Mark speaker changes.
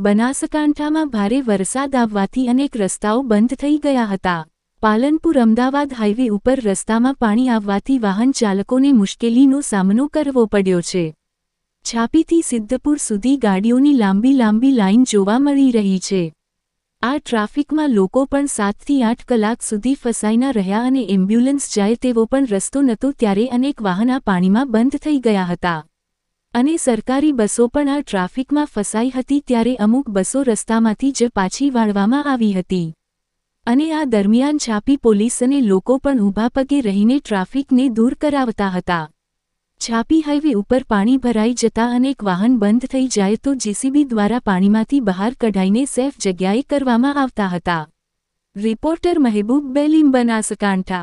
Speaker 1: બનાસકાંઠામાં ભારે વરસાદ આવવાથી અનેક રસ્તાઓ બંધ થઈ ગયા હતા. પાલનપુર અમદાવાદ હાઇવે ઉપર રસ્તામાં પાણી આવવાથી વાહન ચાલકોને મુશ્કેલીનો સામનો કરવો પડ્યો છે. છાપીથી સિદ્ધપુર સુધી ગાડીઓની લાંબી લાંબી લાઇન જોવા મળી રહી છે. આ ટ્રાફિકમાં લોકો પણ સાતથી આઠ કલાક સુધી ફસાઈના રહ્યા અને એમ્બ્યુલન્સ જાય તેવો પણ રસ્તો નહોતો ત્યારે અનેક વાહન પાણીમાં બંધ થઈ ગયા હતા. અને સરકારી બસો પણ આ ટ્રાફિકમાં ફસાઈ હતી ત્યારે અમુક બસો રસ્તામાંથી જ પાછી વાળવામાં આવી હતી. અને આ દરમિયાન છાપી પોલીસ અને લોકો પણ ઊભા પગે રહીને ટ્રાફિકને દૂર કરાવતા હતા. છાપી હાઇવે ઉપર પાણી ભરાઈ જતા અનેક વાહન બંધ થઈ જાય તો જીસીબી દ્વારા પાણીમાંથી બહાર કઢાઈને સેફ જગ્યાએ કરવામાં આવતા હતા. રિપોર્ટર મહેબૂબ બેલીમ બનાસકાંઠા.